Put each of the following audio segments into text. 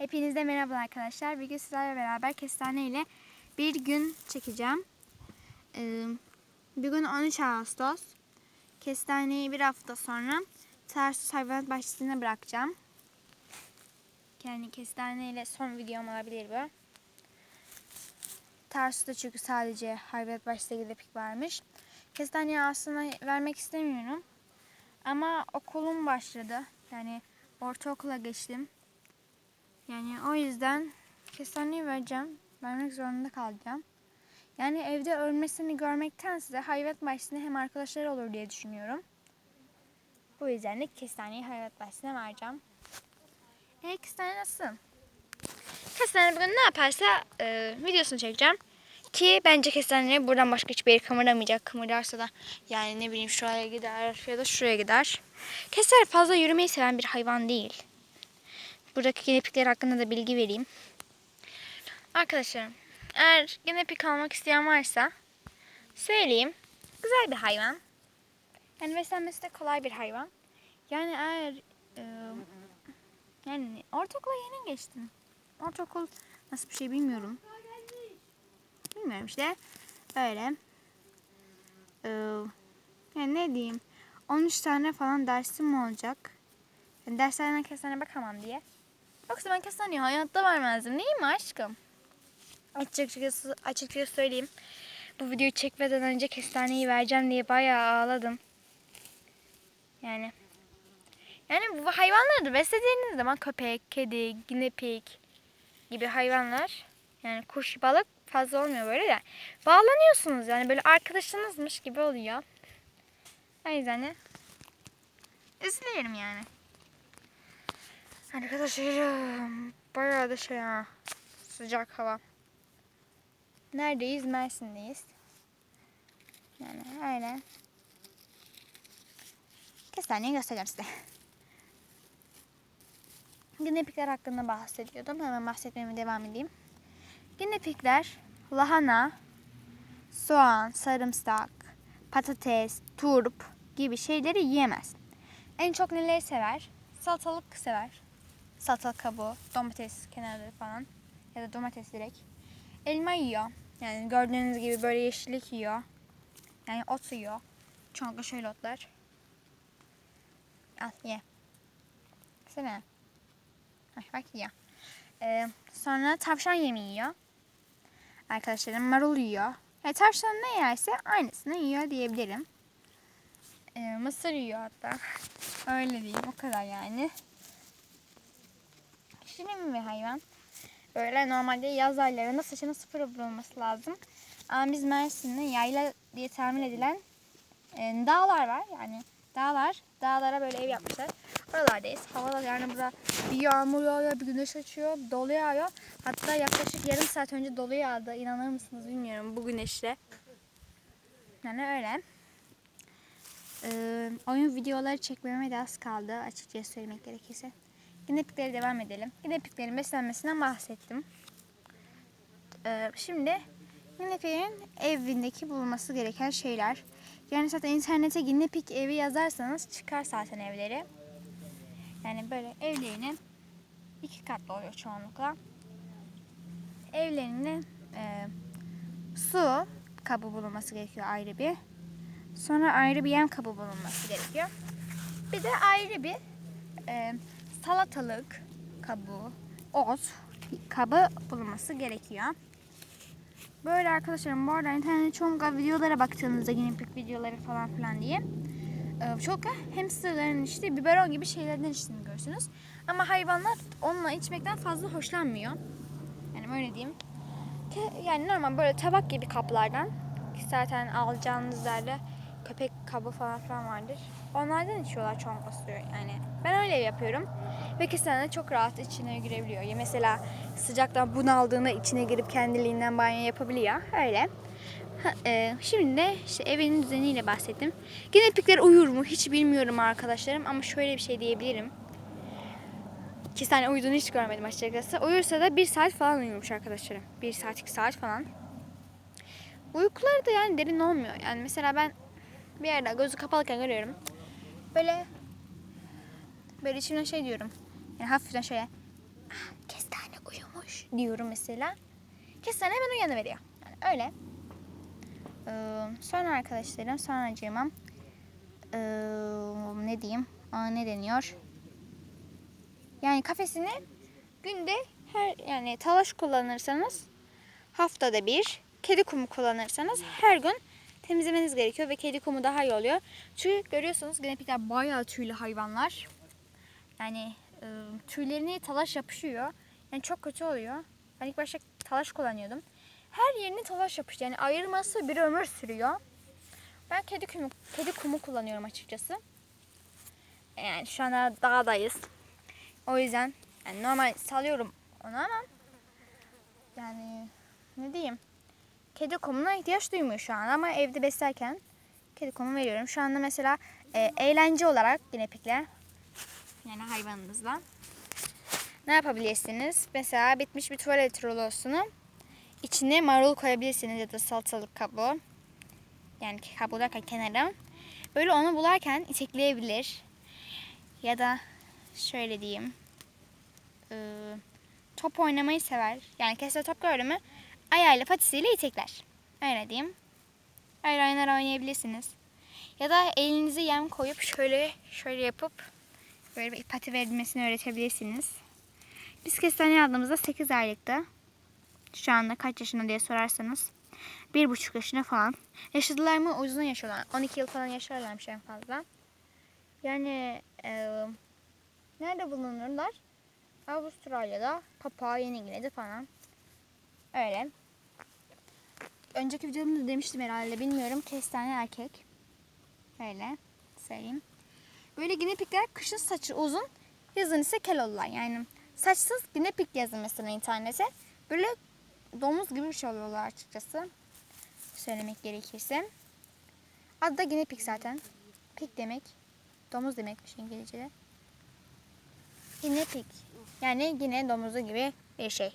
Hepinize merhaba arkadaşlar. Bugün sizlerle beraber kestane ile bir gün çekeceğim. Ee, bugün 13 Ağustos. Kestaneyi bir hafta sonra Tarsus Hayvanat Bahçesi'ne bırakacağım. Yani kestane ile son videom olabilir bu. Tarsus'ta çünkü sadece Hayvanat Bahçesi'nde gidepik varmış. Kestaneyi aslında vermek istemiyorum. Ama okulum başladı. Yani ortaokula geçtim. Yani o yüzden kestaneyi vereceğim. Vermek zorunda kalacağım. Yani evde ölmesini görmektense hayvanat bahçesinde hem arkadaşları olur diye düşünüyorum. Bu yüzden de kestaneyi hayvanat bahçesine vereceğim. E kestane nasıl? Kestane bugün ne yaparsa e, videosunu çekeceğim. Ki bence kestane buradan başka hiçbir yere kımırdamayacak. Kımırdarsa da yani ne bileyim şuraya gider ya da şuraya gider. Kestane fazla yürümeyi seven bir hayvan değil. Buradaki genepikler hakkında da bilgi vereyim. Arkadaşlarım eğer genepik almak isteyen varsa söyleyeyim. Güzel bir hayvan. Yani beslenmesi de kolay bir hayvan. Yani eğer e, yani ortaokula yeni geçtim. Ortaokul nasıl bir şey bilmiyorum. Bilmiyorum işte. Öyle. Ee, yani ne diyeyim. 13 tane falan dersim olacak. Yani derslerden kestane bakamam diye. Yoksa ben kestaneyi hayatta vermezdim. Değil mi aşkım? Açıkçası, açıkçası söyleyeyim. Bu videoyu çekmeden önce kestaneyi vereceğim diye bayağı ağladım. Yani yani bu hayvanları da beslediğiniz zaman köpek, kedi, ginepik gibi hayvanlar yani kuş, balık fazla olmuyor böyle de. Bağlanıyorsunuz yani böyle arkadaşınızmış gibi oluyor. O yüzden de üzülüyorum yani. Arkadaşlarım bayağı da şey ha, sıcak hava. Neredeyiz? Mersin'deyiz. Yani öyle. Kestaneyi göstereceğim size. Ginepikler hakkında bahsediyordum. Hemen bahsetmeme devam edeyim. Ginepikler lahana, soğan, sarımsak, patates, turp gibi şeyleri yiyemez. En çok neleri sever? Salatalık sever. Salatalık kabuğu, domates kenarları falan ya da domates direkt. Elma yiyor. Yani gördüğünüz gibi böyle yeşillik yiyor. Yani ot yiyor. Çoğunlukla şöyle otlar. Al ye. Sana. Ay, bak yiyor. Ee, sonra tavşan yemi yiyor. Arkadaşlarım marul yiyor. Yani tavşan ne yerse aynısını yiyor diyebilirim. Ee, mısır yiyor hatta. Öyle diyeyim o kadar yani. Şirin bir hayvan. Böyle normalde yaz aylarında saçının sıfır vurulması lazım. Ama biz Mersin'de yayla diye tahmin edilen e, dağlar var. Yani dağlar, dağlara böyle ev yapmışlar. Oralardayız. Havalar yani burada bir yağmur yağıyor, bir güneş açıyor, dolu yağıyor. Hatta yaklaşık yarım saat önce dolu yağdı. İnanır mısınız bilmiyorum bu güneşle. Yani öyle. Ee, oyun videoları çekmeme de az kaldı açıkçası söylemek gerekirse. Ginepiklere devam edelim. Ginepiklerin beslenmesinden bahsettim. Ee, şimdi ginepiklerin evindeki bulunması gereken şeyler. Yani zaten internete ginepik evi yazarsanız çıkar zaten evleri. Yani böyle evlerinin iki katlı oluyor çoğunlukla. Evlerinin e, su kabı bulunması gerekiyor ayrı bir. Sonra ayrı bir yem kabı bulunması gerekiyor. Bir de ayrı bir e, salatalık kabuğu, ot kabı bulunması gerekiyor. Böyle arkadaşlarım bu arada internette çoğunlukla videolara baktığınızda pek videoları falan filan diye e, çok hamsterların işte biberon gibi şeylerden içtiğini görürsünüz. Ama hayvanlar onunla içmekten fazla hoşlanmıyor. Yani öyle diyeyim. Yani normal böyle tabak gibi kaplardan zaten alacağınız yerde köpek kabı falan filan vardır. Onlardan içiyorlar çoğunlukla suyu yani. Ben öyle yapıyorum. Ve de çok rahat içine girebiliyor. Ya mesela sıcaktan bunaldığında içine girip kendiliğinden banyo yapabiliyor. Öyle. E, şimdi de işte evinin düzeniyle bahsettim. Genepikler uyur mu hiç bilmiyorum arkadaşlarım ama şöyle bir şey diyebilirim. Kestane uyuduğunu hiç görmedim açıkçası. Uyursa da bir saat falan uyumuş arkadaşlarım. Bir saat iki saat falan. Uykuları da yani derin olmuyor. Yani mesela ben bir yerde gözü kapalıken görüyorum. Böyle böyle içimden şey diyorum. Yani hafiften şöyle ah, kestane ş- diyorum mesela. Kestane hemen uyanıveriyor. Yani öyle. Ee, sonra arkadaşlarım sonra acımam. Ee, ne diyeyim? Aa, ne deniyor? Yani kafesini günde her yani talaş kullanırsanız haftada bir, kedi kumu kullanırsanız her gün temizlemeniz gerekiyor ve kedi kumu daha iyi oluyor. Çünkü görüyorsunuz gnepikler bayağı tüylü hayvanlar. Yani e, tüylerine talaş yapışıyor. Yani çok kötü oluyor. Ben ilk başta talaş kullanıyordum. Her yerine talaş yapıştı. Yani ayırması bir ömür sürüyor. Ben kedi kumu, kedi kumu kullanıyorum açıkçası. Yani şu anda dağdayız. O yüzden yani normal salıyorum onu ama yani ne diyeyim kedi kumuna ihtiyaç duymuyor şu an ama evde beslerken kedi kumu veriyorum. Şu anda mesela e, eğlence olarak yine pikler yani hayvanınızla ne yapabilirsiniz? Mesela bitmiş bir tuvalet rolosunu içine marul koyabilirsiniz ya da salatalık kabuğu. Yani kabuğu derken kenara. Böyle onu bularken itekleyebilir. Ya da şöyle diyeyim. e, top oynamayı sever. Yani kese top gördü mü ayağıyla patisiyle itekler. Öyle diyeyim. Öyle oyunlar oynayabilirsiniz. Ya da elinize yem koyup şöyle şöyle yapıp böyle bir pati verilmesini öğretebilirsiniz. Biz kestane aldığımızda 8 aylıkta. Şu anda kaç yaşında diye sorarsanız. Bir buçuk yaşında falan. Yaşadılar mı uzun yaşıyorlar. 12 yıl falan yaşarlarmış en fazla. Yani e, nerede bulunurlar? Avustralya'da, Papua Yeni Gine'de falan. Öyle. Önceki videomda demiştim herhalde bilmiyorum. Kestane erkek. Öyle söyleyeyim. Böyle ginepikler kışın saçı uzun, yazın ise kel olurlar. Yani saçsız ginepik yazın mesela internete. Böyle domuz gibi bir şey oluyorlar açıkçası. Söylemek gerekirse. Adı da ginepik zaten. Pik demek. Domuz demekmiş İngilizce'de. Ginepik. Yani yine domuzu gibi bir şey.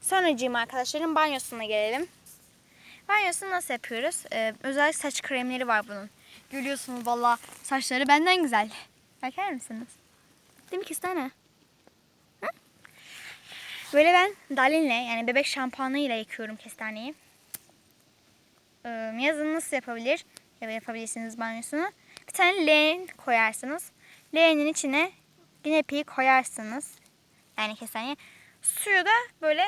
Sonracığım arkadaşlarım banyosuna gelelim. Banyosunu nasıl yapıyoruz? Ee, özel saç kremleri var bunun. Görüyorsunuz valla saçları benden güzel. Bakar mısınız? Değil mi kestane? Hı? Böyle ben dalinle yani bebek şampuanıyla yıkıyorum kestaneyi. Ee, yazın nasıl yapabilir? Ya yapabilirsiniz banyosunu. Bir tane leğen koyarsınız. Leğenin içine ginepiği koyarsınız. Yani kestaneye. Suyu da böyle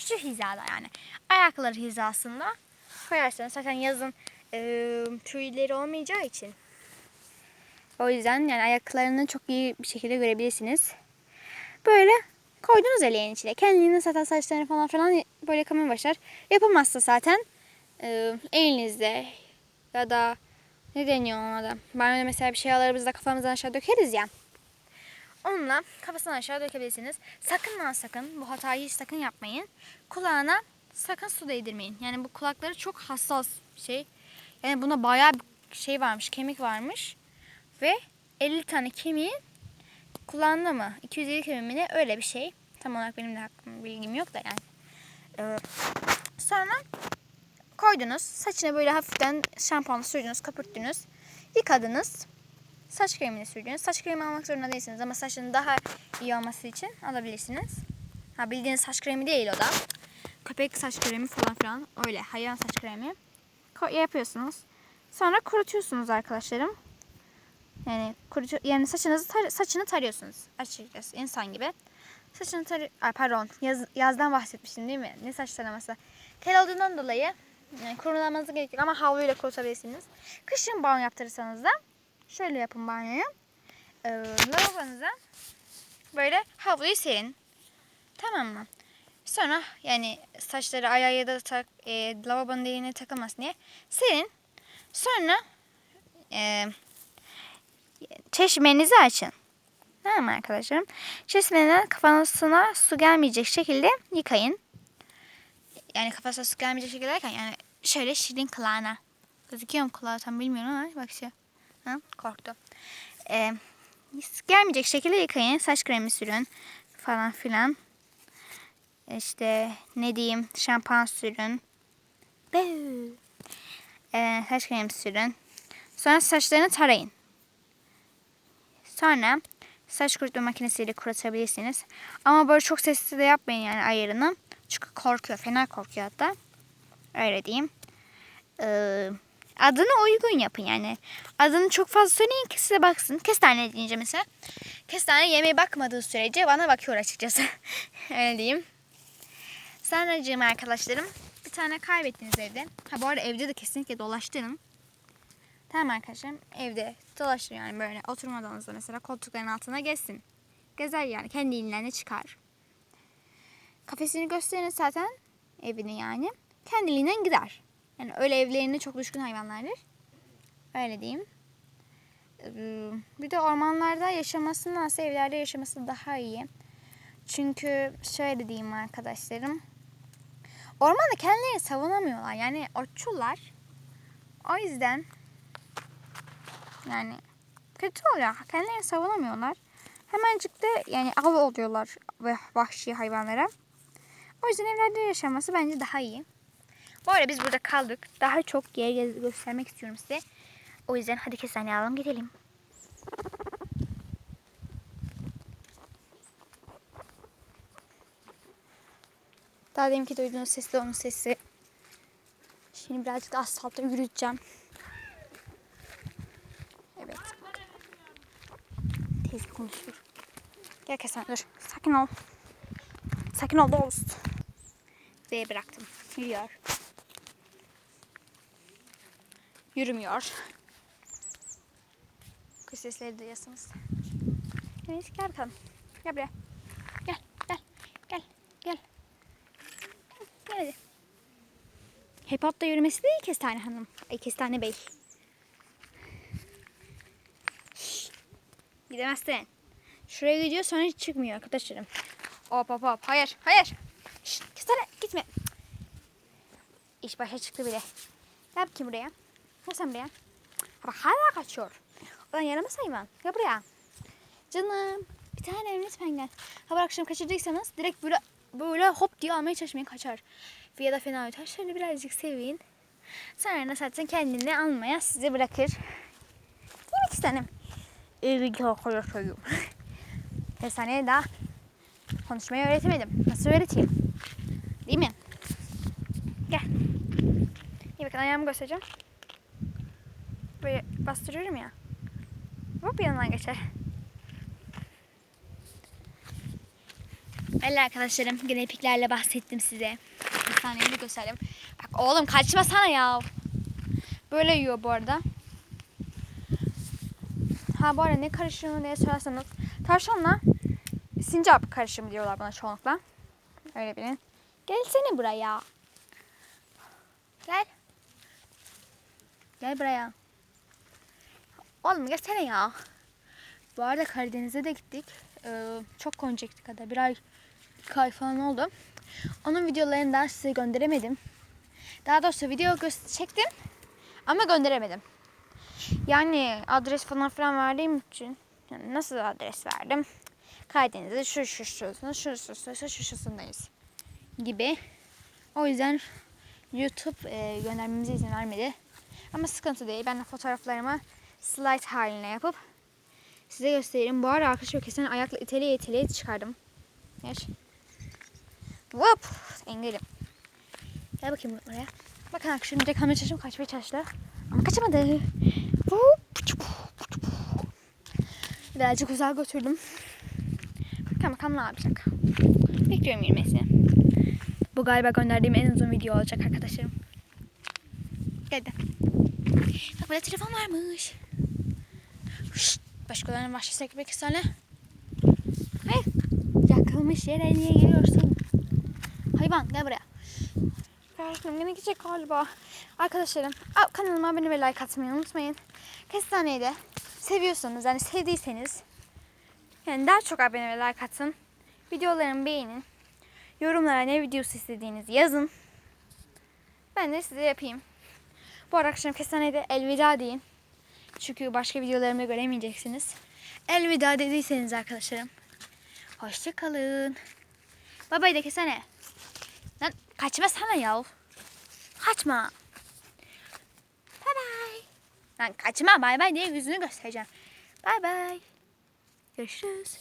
şu hizada yani. Ayakları hizasında koyarsınız. Zaten yazın e, tüyleri olmayacağı için. O yüzden yani ayaklarını çok iyi bir şekilde görebilirsiniz. Böyle koydunuz eleğin içine. Kendiniz zaten saçlarını falan filan böyle yıkamaya başlar. Yapamazsa zaten e, elinizde ya da ne deniyor ona da. Banyoda mesela bir şey alırız kafamızdan aşağı dökeriz ya. Onunla kafasından aşağı dökebilirsiniz. Sakın lan sakın bu hatayı hiç sakın yapmayın. Kulağına sakın su değdirmeyin. Yani bu kulakları çok hassas şey. Yani buna bayağı bir şey varmış, kemik varmış. Ve 50 tane kemiğin kulağında mı? 250 kemiği mi? Öyle bir şey. Tam olarak benim de hakkım, bilgim yok da yani. Ee, sonra koydunuz. Saçına böyle hafiften şampuanla sürdünüz, köpürttünüz. Yıkadınız. Saç kremini sürdünüz. Saç kremi almak zorunda değilsiniz ama saçın daha iyi olması için alabilirsiniz. Ha bildiğiniz saç kremi değil o da. Köpek saç kremi falan filan öyle hayvan saç kremi. Yapıyorsunuz. Sonra kurutuyorsunuz arkadaşlarım. Yani kurutu yani saçınızı tar- saçını tarıyorsunuz açıkçası insan gibi. Saçını tar Ay, pardon yaz, yazdan bahsetmiştim değil mi? Ne saç taraması? Kel olduğundan dolayı yani kurulamanız gerekiyor ama havluyla kurutabilirsiniz. Kışın banyo yaptırırsanız da şöyle yapın banyoyu. Ee, lavabonuza böyle havluyu serin. Tamam mı? Sonra yani saçları ayağa ya da tak, e, lavabonun deliğine takılmasın diye serin. Sonra e, çeşmenizi açın. Tamam mı arkadaşlarım? Çeşmeden kafasına su gelmeyecek şekilde yıkayın. Yani kafasına su gelmeyecek şekilde yani şöyle şirin kulağına. Gözüküyor mu kulağı tam bilmiyorum ama bak işte. Ha, korktu. Ee, gelmeyecek şekilde yıkayın. Saç kremi sürün falan filan. İşte ne diyeyim şampuan sürün. Ee, saç kremi sürün. Sonra saçlarını tarayın. Sonra saç kurutma makinesiyle kurutabilirsiniz. Ama böyle çok sesli de yapmayın yani ayarını. Çünkü korkuyor. Fena korkuyor hatta. Öyle diyeyim. Ee, adını uygun yapın yani. Adını çok fazla söyleyin ki size baksın. Kestane deyince mesela. Kestane yemeğe bakmadığı sürece bana bakıyor açıkçası. Öyle diyeyim. Sonracığım arkadaşlarım. Bir tane kaybettiniz evde. Ha bu arada evde de kesinlikle dolaştırın. Tamam arkadaşlarım evde dolaştır yani böyle oturma mesela koltukların altına gezsin. Gezer yani kendiliğinden çıkar. Kafesini gösterin zaten evini yani. Kendiliğinden gider. Yani öyle evlerine çok düşkün hayvanlardır. Öyle diyeyim. Bir de ormanlarda yaşamasındansa evlerde yaşaması daha iyi. Çünkü şöyle diyeyim arkadaşlarım. Ormanda kendilerini savunamıyorlar. Yani otçullar. O yüzden yani kötü oluyor. Kendilerini savunamıyorlar. Hemencik de yani av oluyorlar ve vahşi hayvanlara. O yüzden evlerde yaşaması bence daha iyi. Bu arada biz burada kaldık. Daha çok yer göstermek istiyorum size. O yüzden hadi kestaneye alalım gidelim. Daha deminki duyduğunuz ses de onun sesi. Şimdi birazcık da asfaltta yürüteceğim. Evet. Teyze konuşur. Gel kesen dur. Sakin ol. Sakin ol dost. Ve bıraktım. Yürüyor. Yürümüyor. Kuş sesleri duyuyorsunuz. Evet gel bakalım. Gel buraya. Gel gel gel gel. Gel hadi. Hep hop da yürümesi değil Kestane Hanım. Ay Kestane Bey. Gidemezsin. Şuraya gidiyor sonra hiç çıkmıyor arkadaşlarım. Hop hop hop. Hayır hayır. Şşt, Kestane gitme. İş başa çıktı bile. Gel bakayım buraya. Gel sen buraya. Bak hala kaçıyor. Ulan yaramaz hayvan. Gel buraya. Canım. Bir tane lütfen gel. Ha bu akşam kaçırdıysanız direkt böyle böyle hop diye almaya çalışmayın kaçar. Ya da fena öter. Şöyle birazcık sevin. Sonra da zaten kendini almaya sizi bırakır. İki tanem? İyi koyuyorum. Efsaneye daha konuşmayı öğretemedim. Nasıl öğreteyim? Değil mi? Gel. İyi bakın ayağımı göstereceğim. Böyle bastırıyorum ya. Hop yanından geçer. Öyle arkadaşlarım. Yine ipiklerle bahsettim size. Bir tane de gösterdim. Bak oğlum kaçmasana ya. Böyle yiyor bu arada. Ha bu arada ne karışımı diye sorarsanız. Tavşanla sincap karışımı diyorlar buna çoğunlukla. Öyle bilin. Gelsene buraya. Gel. Gel buraya. Oğlum gelsene ya. Bu arada Karadeniz'e de gittik. Ee, çok koyun çektik hatta. Bir ay, iki ay falan oldu. Onun videolarını daha size gönderemedim. Daha doğrusu video çektim ama gönderemedim. Yani adres falan filan verdiğim için yani nasıl adres verdim? Karadeniz'de şu şu şurasında şu şu şu şu şu şurasındayız gibi. O yüzden YouTube e, göndermemize izin vermedi. Ama sıkıntı değil. Ben de fotoğraflarımı slide haline yapıp size göstereyim. Bu arada arkadaşlar kesin ayakla iteliye iteliye çıkardım. Geç. Hop! Engelim. Gel bakayım buraya. Bakın arkadaşlar direkt kamera çalışım kaçmaya çalıştı. Ama kaçamadı. Birazcık uzağa götürdüm. Bakalım bakalım ne yapacak. Bekliyorum yürümesini. Bu galiba gönderdiğim en uzun video olacak arkadaşlarım. Geldi. Bak burada telefon varmış. Şşt, başkalarının bahçesine gitmek istene. Hayır. Yakılmış yere niye geliyorsun? Hayvan gel buraya. Arkadaşlarım yine gidecek galiba. Arkadaşlarım kanalıma abone ve like atmayı unutmayın. Kestaneyi de seviyorsanız yani sevdiyseniz yani daha çok abone ve like atın. Videolarımı beğenin. Yorumlara ne videosu istediğinizi yazın. Ben de size yapayım. Bu akşam kestaneye de elveda deyin. Çünkü başka videolarımda göremeyeceksiniz. Elveda dediyseniz arkadaşlarım. Hoşçakalın. Bay bay de kesene. Lan kaçma sana ya. Kaçma. Bay bay. Lan kaçma bay bay diye yüzünü göstereceğim. Bay bay. Görüşürüz.